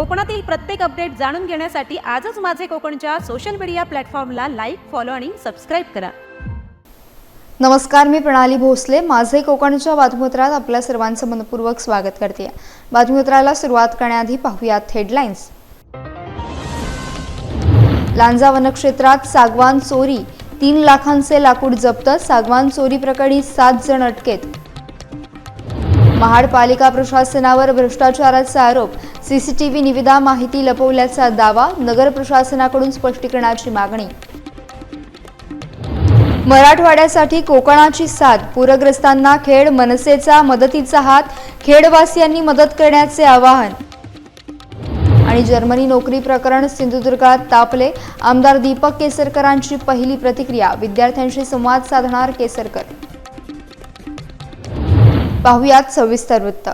कोकणातील प्रत्येक अपडेट जाणून घेण्यासाठी आजच माझे कोकणच्या सोशल मीडिया प्लॅटफॉर्मला लाईक फॉलो आणि सबस्क्राईब करा. नमस्कार मी प्रणाली भोसले. माझे कोकणच्या बातमीपत्रात आपल्या सर्वांचं मनपूर्वक स्वागत करते. बातमीपत्राला सुरुवात करण्याआधी पाहूयात हेडलाईन्स लांजा वनक्षेत्रात सागवान चोरी. तीन लाखांचे लाकूड जप्त सागवान चोरी प्रकरणी सात जण अटकेत. महाड पालिका प्रशासनावर भ्रष्टाचाराचा आरोप. सीसीटीव्ही निविदा माहिती लपवल्याचा दावा नगर प्रशासनाकडून स्पष्टीकरणाची मागणी. मराठवाड्यासाठी कोकणाची साथ पूरग्रस्तांना खेड मनसेचा मदतीचा हात खेडवासियांनी मदत करण्याचे आवाहन. आणि जर्मनी नोकरी प्रकरण सिंधुदुर्गात तापले. आमदार दीपक केसरकरांची पहिली प्रतिक्रिया. विद्यार्थ्यांशी संवाद साधणार केसरकर. पाहुयात सविस्तर वृत्त.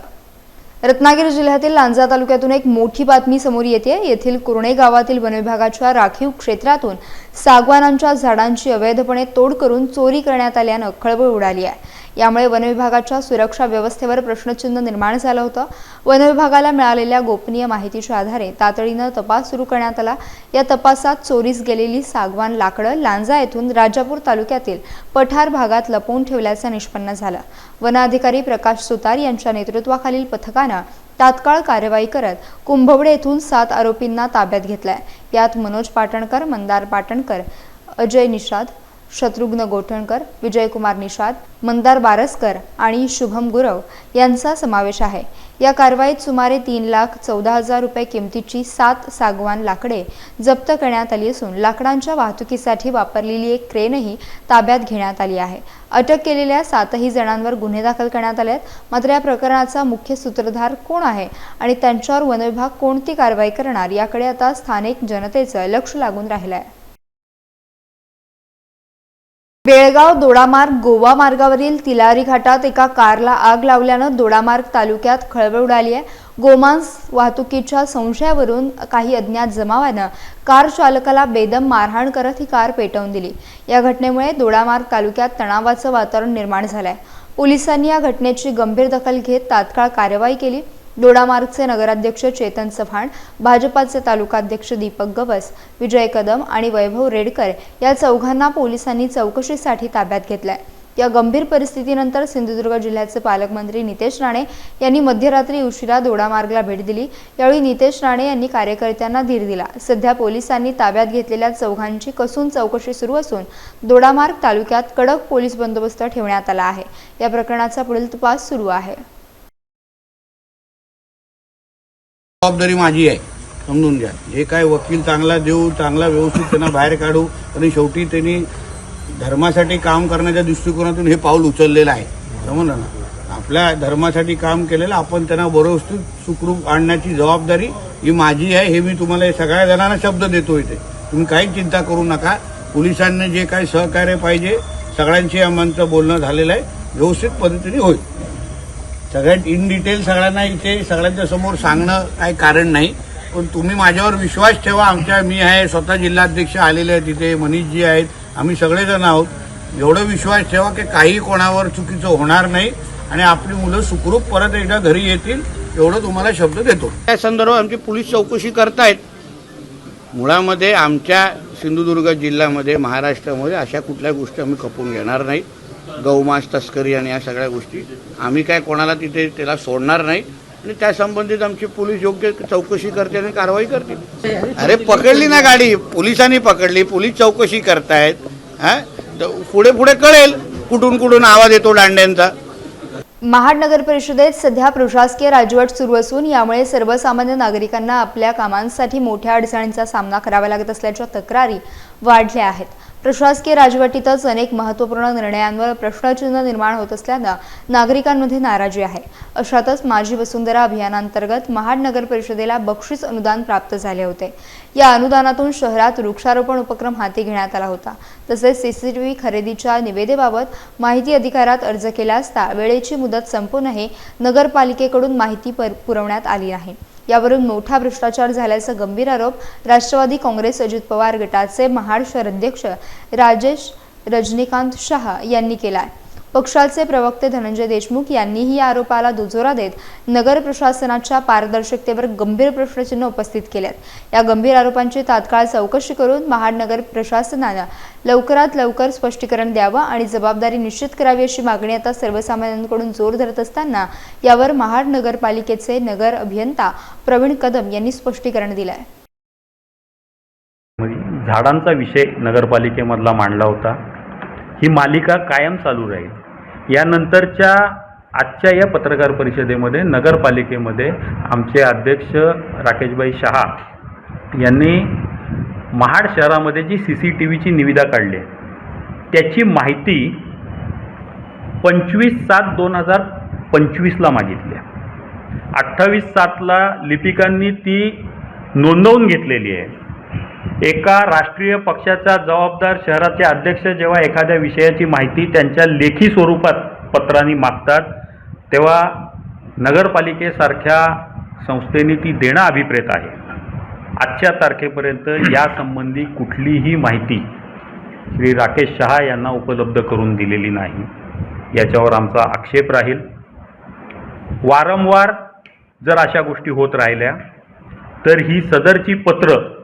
रत्नागिरी जिल्ह्यातील लांजा तालुक्यातून एक मोठी बातमी समोर येते. येथील कुरणे गावातील वनविभागाच्या राखीव क्षेत्रातून सागवानांच्या झाडांची अवैधपणे तोड करून चोरी करण्यात आल्यानं खळबळ उडाली आहे. यामुळे वनविभागाच्या सुरक्षा व्यवस्थेवर प्रश्नचिन्ह निर्माण झालं होतं. वनविभागाला मिळालेल्या गोपनीय माहितीच्या आधारे तातडीनं तपास सुरू करण्यात आला. या तपासात चोरीस गेलेली सागवान लाकडं लांजा येथून राजापूर तालुक्यातील पठार भागात लपवून ठेवल्याचं निष्पन्न झालं. वनाधिकारी प्रकाश सुतार यांच्या नेतृत्वाखालील पथकानं तात्काळ कार्यवाही करत कुंभवडे येथून सात आरोपींना ताब्यात घेतलाय. यात मनोज पाटणकर मंदार पाटणकर अजय निषाद शत्रुघ्न गोठणकर विजयकुमार निषाद मंदार बारसकर आणि शुभम गुरव यांचा समावेश आहे. या कारवाईत सुमारे तीन लाख चौदा हजार रुपये किमतीची सात सागवान लाकडे जप्त करण्यात आली असून लाकडांच्या वाहतुकीसाठी वापरलेली एक क्रेनही ताब्यात घेण्यात आली आहे. अटक केलेल्या सातही जणांवर गुन्हे दाखल करण्यात आले आहेत. मात्र या प्रकरणाचा मुख्य सूत्रधार कोण आहे आणि त्यांच्यावर वनविभाग कोणती कारवाई करणार याकडे आता स्थानिक जनतेचं लक्ष लागून राहिलं आहे बेळगाव दोडामार्ग गोवा मार्गावरील तिलारी घाटात एका कारला आग लावल्यानं दोडामार्ग तालुक्यात खळबळ उडाली आहे. गोमांस वाहतुकीच्या संशयावरून काही अज्ञात जमावानं कार चालकाला बेदम मारहाण करत ही कार पेटवून दिली. या घटनेमुळे दोडामार्ग तालुक्यात तणावाचं वातावरण निर्माण झालंय. पोलिसांनी या घटनेची गंभीर दखल घेत तात्काळ कार्यवाही केली. दोडामार्गचे नगराध्यक्ष चेतन चव्हाण भाजपाचे तालुकाध्यक्ष दीपक गवस विजय कदम आणि वैभव रेडकर या चौघांना पोलिसांनी चौकशीसाठी ताब्यात घेतलाय. या गंभीर परिस्थितीनंतर सिंधुदुर्ग जिल्ह्याचे पालकमंत्री नितेश राणे यांनी मध्यरात्री उशिरा दोडामार्गला भेट दिली. यावेळी नितेश राणे यांनी कार्यकर्त्यांना धीर दिला. सध्या पोलिसांनी ताब्यात घेतलेल्या चौघांची कसून चौकशी सुरू असून दोडामार्ग तालुक्यात कडक पोलीस बंदोबस्त ठेवण्यात आला आहे. या प्रकरणाचा पुढील तपास सुरू आहे. जबाबदारी माझी आहे. समजून घ्या. जे काय वकील चांगला देऊ चांगला व्यवस्थित त्यांना बाहेर काढू आणि शेवटी त्यांनी धर्मासाठी काम करण्याच्या दृष्टिकोनातून हे पाऊल उचललेलं आहे. समजलं ना? आपल्या धर्मासाठी काम केलेलं आपण त्यांना व्यवस्थित सुखरूप आणण्याची जबाबदारी ही माझी आहे हे मी तुम्हाला सगळ्या जणांना शब्द देतो इथे. तुम्ही काही चिंता करू नका. पोलिसांनी जे काही सहकार्य पाहिजे सगळ्यांशी आमचं बोलणं झालेलं आहे. व्यवस्थित पद्धतीने होईल. सगळ्यात इन डिटेल सगळ्यांना इथे सगळ्यांच्या समोर सांगणं काही कारण नाही. पण तुम्ही माझ्यावर विश्वास ठेवा. आमच्या मी आहे स्वतः जिल्हाध्यक्ष आलेले आहेत तिथे मनीषजी आहेत. आम्ही सगळेजण आहोत. एवढं विश्वास ठेवा की काही कोणावर चुकीचं होणार नाही. आणि आपली मुलं सुखरूप परत एकदा घरी येतील एवढं तुम्हाला शब्द देतो. त्या संदर्भात आमची पोलीस चौकशी करतायत. मुळामध्ये आमच्या सिंधुदुर्ग जिल्ह्यामध्ये महाराष्ट्रामध्ये अशा कुठल्या गोष्टी आम्ही खपून घेणार नाही. गौमांस तस्करी आणि या सगळ्या गोष्टी. आम्ही काय कोणाला तिथे त्याला सोडणार नाही. आणि त्या संबंधित आमची पोलीस योग्य चौकशी करते आणि कारवाई करते. अरे पकडली ना गाडी. पोलिसांनी पकडली. पोलीस चौकशी करतायत. हा? पुढे पुढे कळेल कुठून कुठून आवाज येतो दांड्यांचा. महाड नगर परिषदेत सध्या प्रशासकीय राजवट सुरू असून यामुळे सर्वसामान्य नागरिकांना आपल्या कामांसाठी मोठ्या अडचणींचा सामना करावा लागत असल्याच्या तक्रारी वाढल्या आहेत. प्रशासकीय राजवटीतच अनेक महत्त्वपूर्ण निर्णयांवर प्रश्नचिन्ह निर्माण होत असल्यानं नागरिकांमध्ये नाराजी आहे. अशातच माझी वसुंधरा अभियानांतर्गत महाड नगर परिषदेला बक्षीस अनुदान प्राप्त झाले होते. या अनुदानातून शहरात वृक्षारोपण उपक्रम हाती घेण्यात आला होता. तसेच सीसीटीव्ही खरेदीच्या निवेदेबाबत माहिती अधिकारात अर्ज केला असता वेळेची मुदत संपूनही नगरपालिकेकडून माहिती पर- पुरवण्यात आली नाही यावरून मोठा भ्रष्टाचार झाल्याचा गंभीर आरोप राष्ट्रवादी काँग्रेस अजित पवार गटाचे महाड शहर अध्यक्ष राजेश रजनीकांत शहा यांनी केला आहे पक्षाचे प्रवक्ते धनंजय देशमुख यांनीही या आरोपाला दुजोरा देत नगर प्रशासनाच्या पारदर्शकतेवर गंभीर प्रश्नचिन्ह उपस्थित केलेत या गंभीर आरोपांची तात्काळ चौकशी करून महानगर प्रशासनानं लवकरात लवकर स्पष्टीकरण द्यावं आणि जबाबदारी निश्चित करावी अशी मागणी आता सर्वसामान्यांकडून जोर धरत असताना यावर महाड नगरपालिकेचे नगर अभियंता प्रवीण कदम यांनी स्पष्टीकरण दिलं आहे म्हणजे झाडांचा विषय नगरपालिकेमधला मांडला होता. ही मालिका कायम चालू राहील. यानंतरच्या आजच्या या पत्रकार परिषदेमध्ये नगरपालिकेमध्ये आमचे अध्यक्ष राकेशभाई शहा यांनी महाड शहरामध्ये जी सी सी टी व्हीची निविदा काढली आहे त्याची माहिती पंचवीस सात दोन हजार पंचवीसला मागितली आहे. अठ्ठावीस सातला लिपिकांनी ती नोंदवून घेतलेली आहे. एका राष्ट्रीय पक्षाचा जबाबदार शहराचे अध्यक्ष जेव्हा एखाद्या विषयाची माहिती त्यांच्या लेखी स्वरूपात पत्रांनी मागतात तेव्हा नगरपालिकेसारख्या संस्थेने ती देणं अभिप्रेत आहे. आजच्या तारखेपर्यंत यासंबंधी कुठलीही माहिती श्री राकेश शहा यांना उपलब्ध करून दिलेली नाही. याच्यावर आमचा आक्षेप राहील. वारंवार जर अशा गोष्टी होत राहिल्या तर ही सदरची पत्रं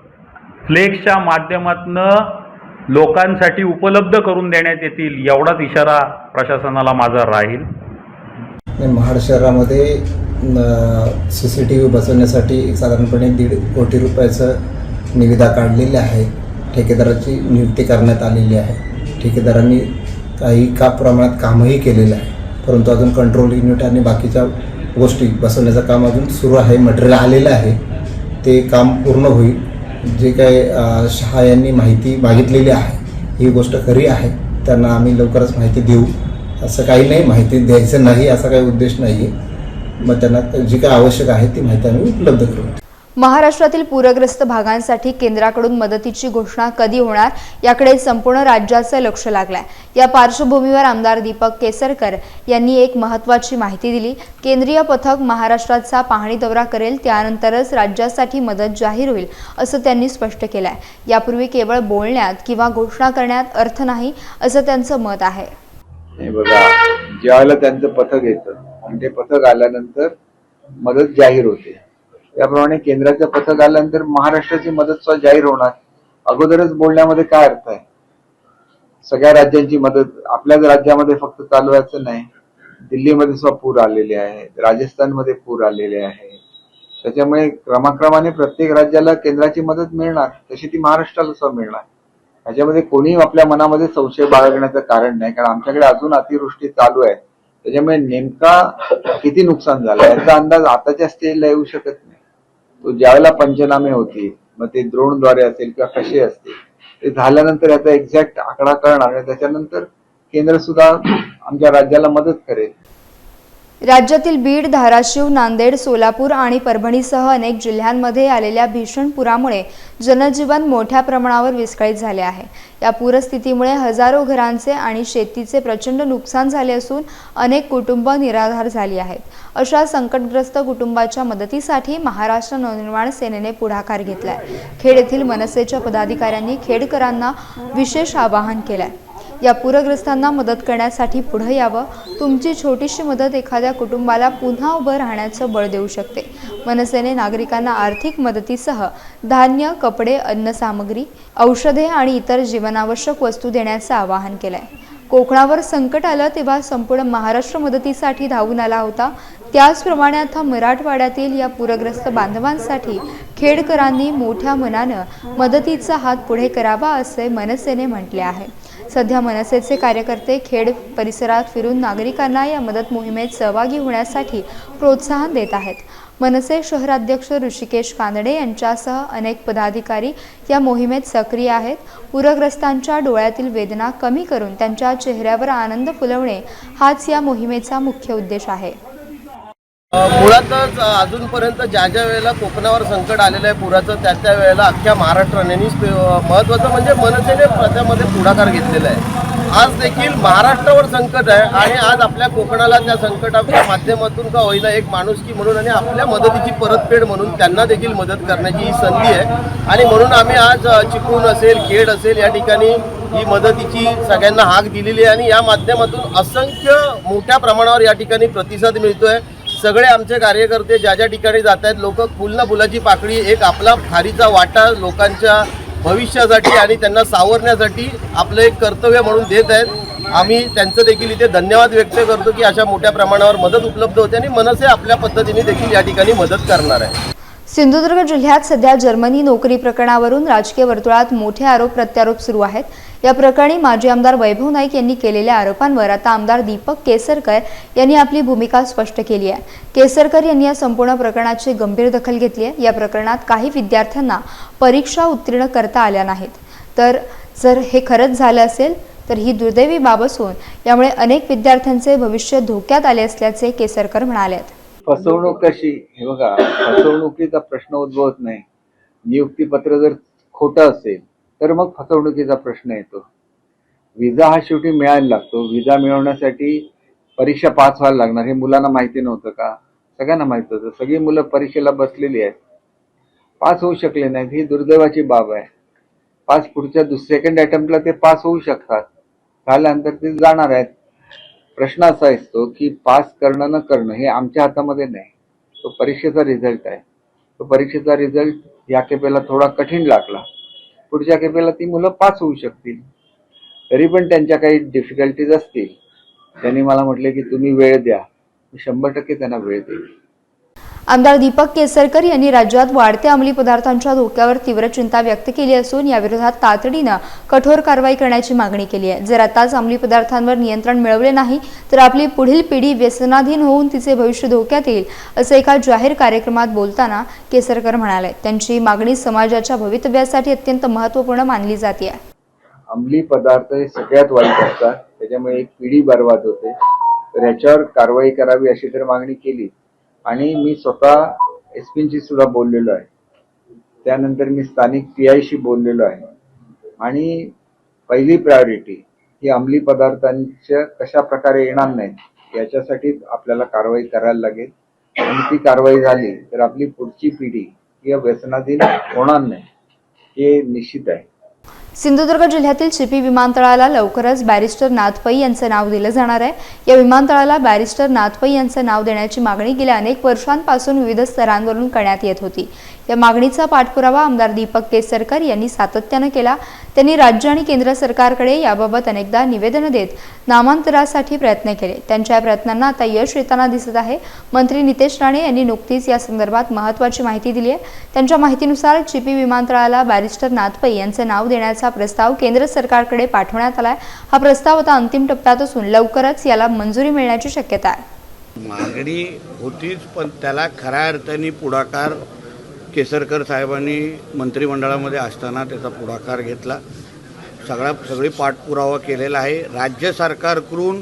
फ्लेक्सच्या माध्यमातनं लोकांसाठी उपलब्ध करून देण्यात येतील एवढाच इशारा प्रशासनाला माझा राहील. महाड शहरामध्ये सी सी टी व्ही बसवण्यासाठी साधारणपणे दीड कोटी रुपयाचं निविदा काढलेली आहे. ठेकेदाराची नियुक्ती करण्यात आलेली आहे. ठेकेदारांनी काही का प्रमाणात कामही केलेलं आहे. परंतु अजून कंट्रोल युनिट आणि बाकीच्या गोष्टी बसवण्याचं काम अजून सुरू आहे मटेरियल आलेलं आहे. ते काम पूर्ण होईल. जे काय शहा यांनी माहिती मागितलेली आहे ही गोष्ट खरी आहे त्यांना आम्ही लवकरच माहिती देऊ. असं काही नाही माहिती द्यायचं नाही असा काही उद्देश नाही आहे मग त्यांना जी काय आवश्यक आहे ती माहिती आम्ही उपलब्ध करू. महाराष्ट्रातील पूरग्रस्त भागांसाठी केंद्राकडून मदतीची घोषणा कधी होणार याकडे संपूर्ण राज्याचं लक्ष लागलंय. या पार्श्वभूमीवर आमदार दीपक केसरकर यांनी एक महत्त्वाची माहिती दिली. केंद्रीय पथक महाराष्ट्राचा पाहणी दौरा करेल त्यानंतरच राज्यासाठी मदत जाहीर होईल असं त्यांनी स्पष्ट केलंय. यापूर्वी केवळ बोलण्यात किंवा घोषणा करण्यात अर्थ नाही असं त्यांचं मत आहे. ज्यावेळेला त्यांचं पथक येतं आणि ते पथक आल्यानंतर मदत जाहीर होते. त्याप्रमाणे केंद्राचं पथक आल्यानंतर महाराष्ट्राची मदत सुद्धा जाहीर होणार. अगोदरच बोलण्यामध्ये काय अर्थ आहे? सगळ्या राज्यांची मदत आपल्याच राज्यामध्ये फक्त चालवायचं नाही. दिल्लीमध्ये सुद्धा पूर आलेले आहे राजस्थानमध्ये पूर आलेले आहे त्याच्यामुळे क्रमाक्रमाने प्रत्येक राज्याला केंद्राची मदत मिळणार तशी ती महाराष्ट्राला सुद्धा मिळणार. ह्याच्यामध्ये कोणी आपल्या मनामध्ये संशय बाळगण्याचं कारण नाही कारण आमच्याकडे अजून अतिवृष्टी चालू आहे. त्याच्यामुळे नेमका किती नुकसान झालं याचा अंदाज आताच्या स्टेजला येऊ शकत नाही. ज्यावेळेला पंचनामे होतील मग ते द्रोणद्वारे असेल किंवा कसे असतील ते झाल्यानंतर याचा एक्झॅक्ट आकडा कळणार आणि त्याच्यानंतर केंद्र सुद्धा आमच्या राज्याला मदत करेल. राज्यातील बीड धाराशिव नांदेड सोलापूर आणि परभणीसह अनेक जिल्ह्यांमध्ये आलेल्या भीषण पुरामुळे जनजीवन मोठ्या प्रमाणावर विस्कळीत झाले आहे. या पूरस्थितीमुळे हजारो घरांचे आणि शेतीचे प्रचंड नुकसान झाले असून अनेक कुटुंब निराधार झाली आहेत. अशा संकटग्रस्त कुटुंबाच्या मदतीसाठी महाराष्ट्र नवनिर्माण सेनेने पुढाकार घेतलाय. खेड येथील मनसेच्या पदाधिकाऱ्यांनी खेडकरांना विशेष आवाहन केलंय. या पूरग्रस्तांना मदत करण्यासाठी पुढे यावं. तुमची छोटीशी मदत एखाद्या कुटुंबाला पुन्हा उभं राहण्याचं बळ देऊ शकते. मनसेने नागरिकांना आर्थिक मदतीसह धान्य कपडे अन्नसामग्री औषधे आणि इतर जीवनावश्यक वस्तू देण्याचं आवाहन केलंय. कोकणावर संकट आलं तेव्हा संपूर्ण महाराष्ट्र मदतीसाठी धावून आला होता. त्याचप्रमाणे आता मराठवाड्यातील या पूरग्रस्त बांधवांसाठी खेडकरांनी मोठ्या मनानं मदतीचा हात पुढे करावा असे मनसेने म्हटले आहे. सध्या मनसेचे कार्यकर्ते खेड परिसरात फिरून नागरिकांना या मदत मोहिमेत सहभागी होण्यासाठी प्रोत्साहन देत आहेत. मनसे शहराध्यक्ष ऋषिकेश कांदडे यांच्यासह अनेक पदाधिकारी या मोहिमेत सक्रिय आहेत. पूरग्रस्तांच्या डोळ्यातील वेदना कमी करून त्यांच्या चेहऱ्यावर आनंद फुलवणे हाच या मोहिमेचा मुख्य उद्देश आहे. मुळातच अजूनपर्यंत ज्या ज्या वेळेला कोकणावर संकट आलेलं आहे पुराचं त्या त्या वेळेला अख्ख्या महाराष्ट्राने महत्त्वाचं म्हणजे मनसेने त्यामध्ये पुढाकार घेतलेला आहे. आज देखील महाराष्ट्रावर संकट आहे आणि आज आपल्या कोकणाला त्या संकटाच्या माध्यमातून का होईना एक माणुसकी म्हणून आणि आपल्या मदतीची परतफेड म्हणून त्यांना देखील मदत करण्याची ही संधी आहे. आणि म्हणून आम्ही आज चिपळूण असेल खेड असेल या ठिकाणी ही मदतीची सगळ्यांना हाक दिलेली आहे आणि या माध्यमातून असंख्य मोठ्या प्रमाणावर या ठिकाणी प्रतिसाद मिळतोय. सगळे आमचे कार्यकर्ते ज्या ज्या ठिकाणी जात आहेत लोक फुल फुलाची पाकळी एक आपला खारीचा वाटा लोकांच्या भविष्यासाठी आणि त्यांना सावरण्यासाठी आपलं एक कर्तव्य म्हणून देत आहेत. आम्ही त्यांचं देखील इथे धन्यवाद व्यक्त करतो की अशा मोठ्या प्रमाणावर मदत उपलब्ध होते आणि मनसे आपल्या पद्धतीने देखील या ठिकाणी मदत करणार आहे सिंधुदुर्ग जिल्ह्यात सध्या जर्मनी नोकरी प्रकरणावरून राजकीय वर्तुळात मोठे आरोप प्रत्यारोप सुरू आहेत. या प्रकरणी माजी आमदार वैभव नाईक यांनी केलेल्या आरोपांवर आता आमदार दीपक केसरकर यांनी आपली भूमिका स्पष्ट केली आहे. केसरकर यांनी या संपूर्ण प्रकरणाची गंभीर दखल घेतली आहे. या प्रकरणात काही विद्यार्थ्यांना परीक्षा उत्तीर्ण करता आल्या नाहीत. तर जर हे खरंच झालं असेल तर ही दुर्दैवी बाब असून यामुळे अनेक विद्यार्थ्यांचे भविष्य धोक्यात आले असल्याचे केसरकर म्हणाले फसवणूक कशी? हे बघा फसवणुकीचा प्रश्न उद्भवत नाही. नियुक्तीपत्र जर खोटं असेल तर मग फसवणुकीचा प्रश्न येतो. विजा हा शेवटी मिळायला लागतो. विजा मिळवण्यासाठी परीक्षा पास व्हायला लागणार. हे मुलांना माहिती नव्हतं का? सगळ्यांना माहीत होतं. सगळी मुलं परीक्षेला बसलेली आहेत. पास होऊ शकले नाहीत. ही दुर्दैवाची बाब आहे. पास पुढच्या दुस सेकंड अटेम्प्टला ते पास होऊ शकतात. झाल्यानंतर ते जाणार आहेत. प्रश्न असा असतो की पास करणं न करणं हे आमच्या हातामध्ये नाही. तो परीक्षेचा रिझल्ट आहे. तो परीक्षेचा रिझल्ट या खेपेला थोडा कठीण लागला. पुढच्या खेपेला ती मुलं पास होऊ शकतील. तरी पण त्यांच्या काही डिफिकल्टीज असतील. त्यांनी मला म्हटले की तुम्ही वेळ द्या. मी शंभर टक्के त्यांना वेळ देईल आमदार दीपक केसरकर यांनी राज्यात वाढत्या अंमली पदार्थांच्या धोक्यावर तीव्र चिंता व्यक्त केली असून याविरोधात तातडीनं कठोर कारवाई करण्याची मागणी केली आहे. जर आताच अंमली पदार्थांवर नियंत्रण मिळवले नाही तर आपली पुढील पिढी व्यसनाधीन होऊन तिचे भविष्य धोक्यात येईल असं एका जाहीर कार्यक्रमात बोलताना केसरकर म्हणाले. त्यांची मागणी समाजाच्या भवितव्यासाठी अत्यंत महत्त्वपूर्ण मानली जाते. अंमली पदार्थ हे सगळ्यात वाईट असतात. त्याच्यामुळे एक पिढी बर्बाद होते. तर याच्यावर कारवाई करावी अशी जर मागणी केली. आणि मी स्वतः एस पींशी सुद्धा बोललेलो आहे. त्यानंतर मी स्थानिक पी आयशी बोललेलो आहे. आणि पहिली प्रायोरिटी ही अंमली पदार्थांच्या कशा प्रकारे येणार नाहीत याच्यासाठीच आपल्याला कारवाई करायला लागेल. आणि ती कारवाई झाली तर आपली पुढची पिढी ही व्यसनाधीन होणार नाही हे निश्चित आहे. सिंधुदुर्ग जिल्ह्यातील चिपी विमानतळाला लवकरच बॅरिस्टर नाथ पै यांचं नाव दिलं जाणार आहे. या विमानतळाला बॅरिस्टर नाथ पै यांचं नाव देण्याची मागणी गेल्या अनेक वर्षांपासून विविध स्तरांवरून करण्यात येत होती. या मागणीचा पाठपुरावा आमदार दीपक केसरकर यांनी सातत्यानं केला. त्यांनी राज्य आणि केंद्र सरकारकडे याबाबत अनेकदा निवेदनं देत नामांतरासाठी प्रयत्न केले. त्यांच्या या प्रयत्नांना आता यश येताना दिसत आहे. मंत्री नितेश राणे यांनी नुकतीच या संदर्भात महत्त्वाची माहिती दिली आहे. त्यांच्या माहितीनुसार चिपी विमानतळाला बॅरिस्टर नाथ पै यांचं नाव देण्याचं प्रस्ताव केंद्र सरकारकडे पाठवण्यात आलाय. हा प्रस्ताव आता अंतिम टप्प्यात असून लवकरच याला मंजुरी मिळण्याची शक्यता आहे. मागणी होतीच पण त्याला खऱ्या अर्थाने पुढाकार केसरकर साहेबांनी मंत्रिमंडळामध्ये असताना त्याचा पुढाकार घेतला. सगळा सगळी पाठपुरावा केलेला आहे. राज्य सरकारकडून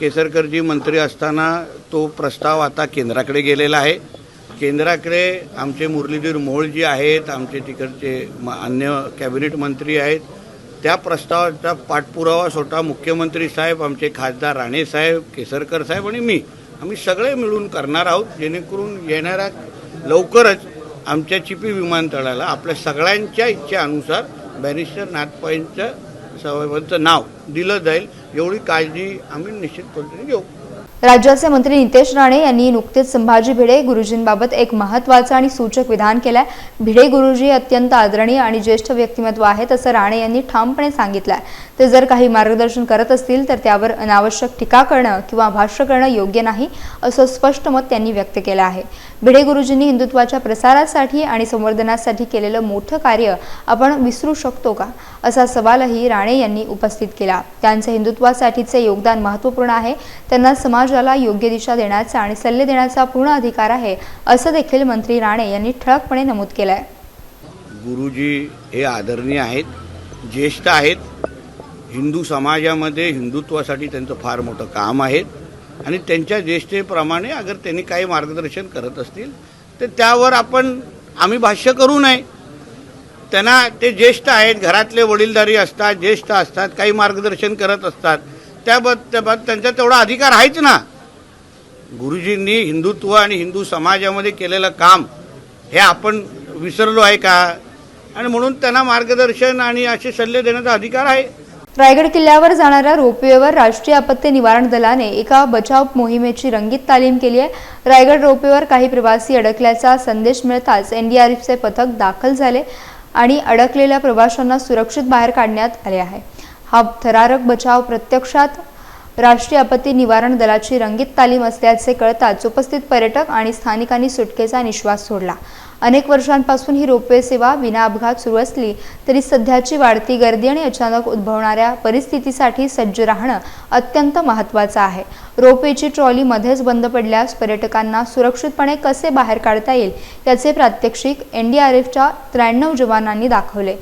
केसरकरजी मंत्री असताना तो प्रस्ताव आता केंद्राकडे गेलेला आहे. केंद्राकडे आमचे मुरलीधर मोहोळजी आहेत आमचे तिकडचे अन्य कॅबिनेट मंत्री आहेत त्या प्रस्तावाचा पाठपुरावा स्वतः मुख्यमंत्री साहेब आमचे खासदार राणे साहेब केसरकर साहेब आणि मी आम्ही सगळे मिळून करणार आहोत जेणेकरून येणाऱ्या लवकरच आमच्या चिपी विमानतळाला आपल्या सगळ्यांच्या इच्छेनुसार बॅरिस्टर नाथपाईंचं साहेबांचं नाव दिलं जाईल एवढी काळजी आम्ही निश्चित पद्धतीने घेऊ. राज्याचे मंत्री नितेश राणे यांनी नुकतेच संभाजी भिडे गुरुजींबाबत एक महत्त्वाचं आणि सूचक विधान केलंय. भिडे गुरुजी अत्यंत आदरणीय आणि ज्येष्ठ व्यक्तिमत्व आहेत असं राणे यांनी ठामपणे सांगितलंय. ते जर काही मार्गदर्शन करत असतील तर त्यावर अनावश्यक टीका करणं किंवा भाष्य करणं योग्य नाही असं स्पष्ट मत त्यांनी व्यक्त केलं आहे. भिडे गुरुजींनी हिंदुत्वाच्या प्रसारासाठी आणि संवर्धनासाठी केलेलं मोठं कार्य आपण विसरू शकतो का? असा सवालही राणे यांनी उपस्थित केला. त्यांचं हिंदुत्वासाठीचे योगदान महत्त्वपूर्ण आहे. त्यांना समाज समाजाला योग्य दिशा देण्याचा आणि सल्ले देण्याचा पूर्ण अधिकार आहे असं देखील मंत्री राणे यांनी ठळकपणे नमूद केलं आहे गुरुजी हे आदरणीय आहेत ज्येष्ठ आहेत. हिंदू समाजामध्ये हिंदुत्वासाठी त्यांचं फार मोठं काम आहे. आणि त्यांच्या ज्येष्ठेप्रमाणे अगर त्यांनी काही मार्गदर्शन करत असतील तर त्यावर आपण आम्ही भाष्य करू नये. त्यांना ते ज्येष्ठ आहेत घरातले वडीलधारी असतात ज्येष्ठ असतात काही मार्गदर्शन करत असतात. त्याबद्द त्यांचा तेवढा अधिकार आहेच ना. गुरुजींनी हिंदुत्व आणि हिंदू समाजामध्ये केलेलं काम हे आपण विसरलो आहे का? आणि म्हणून त्यांना मार्गदर्शन आणि असे सल्ले देण्याचा अधिकार आहे. रायगड किल्ल्यावर जाणाऱ्या रोपवेवर राष्ट्रीय आपत्ती निवारण दलाने एका बचाव मोहिमेची रंगीत तालीम केली आहे. रायगड रोपवेवर काही प्रवासी अडकल्याचा संदेश मिळताच एनडीआरएफचे पथक दाखल झाले आणि अडकलेल्या प्रवाशांना सुरक्षित बाहेर काढण्यात आले आहे. हा थरारक बचाव प्रत्यक्षात राष्ट्रीय आपत्ती निवारण दलाची रंगीत तालीम असल्याचे कळताच उपस्थित पर्यटक आणि स्थानिकांनी सुटकेचा निश्वास सोडला. अनेक वर्षांपासून ही रोपवे सेवा विना अपघात सुरू असली तरी सध्याची वाढती गर्दी आणि अचानक उद्भवणाऱ्या परिस्थितीसाठी सज्ज राहणं अत्यंत महत्त्वाचं आहे. रोपवेची ट्रॉली मध्येच बंद पडल्यास पर्यटकांना सुरक्षितपणे कसे बाहेर काढता येईल याचे प्रात्यक्षिक एन डी आर एफच्या त्र्याण्णव जवानांनी दाखवले.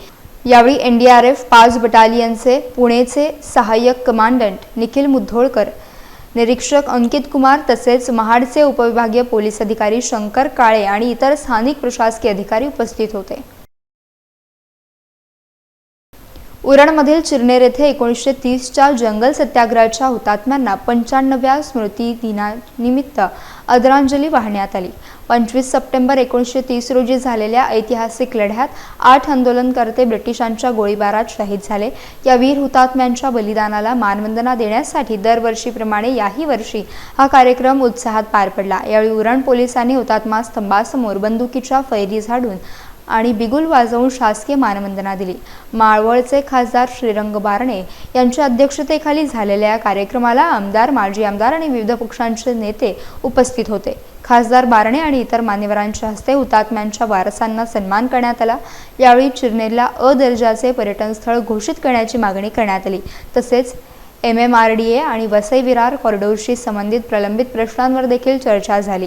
यावेळी एन डी आर एफ पाच बटालियनचे पुणेचे सहाय्यक कमांडंट निखिल मुद्धोळकर निरीक्षक अंकित कुमार तसेच महाडचे उपविभागीय पोलीस अधिकारी शंकर काळे आणि इतर स्थानिक प्रशासकीय अधिकारी उपस्थित होते. उरणमधील चिरनेर येथे एकोणीसशे तीसच्या जंगल सत्याग्रहाच्या हुतात्म्यांना पंच्याण्णव्या स्मृती दिनानिमित्त आदरांजली वाहण्यात आली. पंचवीस सप्टेंबर एकोणीसशे तीस रोजी झालेल्या ऐतिहासिक लढ्यात आठ आंदोलनकर्ते ब्रिटिशांच्या गोळीबारात शहीद झाले. या वीर हुतात्म्यांच्या बलिदानाला मानवंदना देण्यासाठी दरवर्षीप्रमाणे याही वर्षी हा कार्यक्रम उत्साहात पार पडला. यावेळी उरण पोलिसांनी हुतात्मा स्तंभासमोर बंदुकीच्या फैरी झाडून आणि बिगुल वाजवून शासकीय मानवंदना दिली. माळवळचे खासदार श्रीरंग बारणे यांच्या अध्यक्षतेखाली झालेल्या या कार्यक्रमाला आमदार माजी आमदार आणि विविध पक्षांचे नेते उपस्थित होते. खासदार बारणे आणि इतर मान्यवरांच्या हस्ते हुतात्म्यांच्या वारसांना सन्मान करण्यात आला. यावेळी चिरनेरला अ दर्जाचे पर्यटन स्थळ घोषित करण्याची मागणी करण्यात आली. तसेच M M R D A आणि वसई विरार कॉरिडोरशी संबंधित प्रलंबित प्रश्नांवर देखील चर्चा झाली.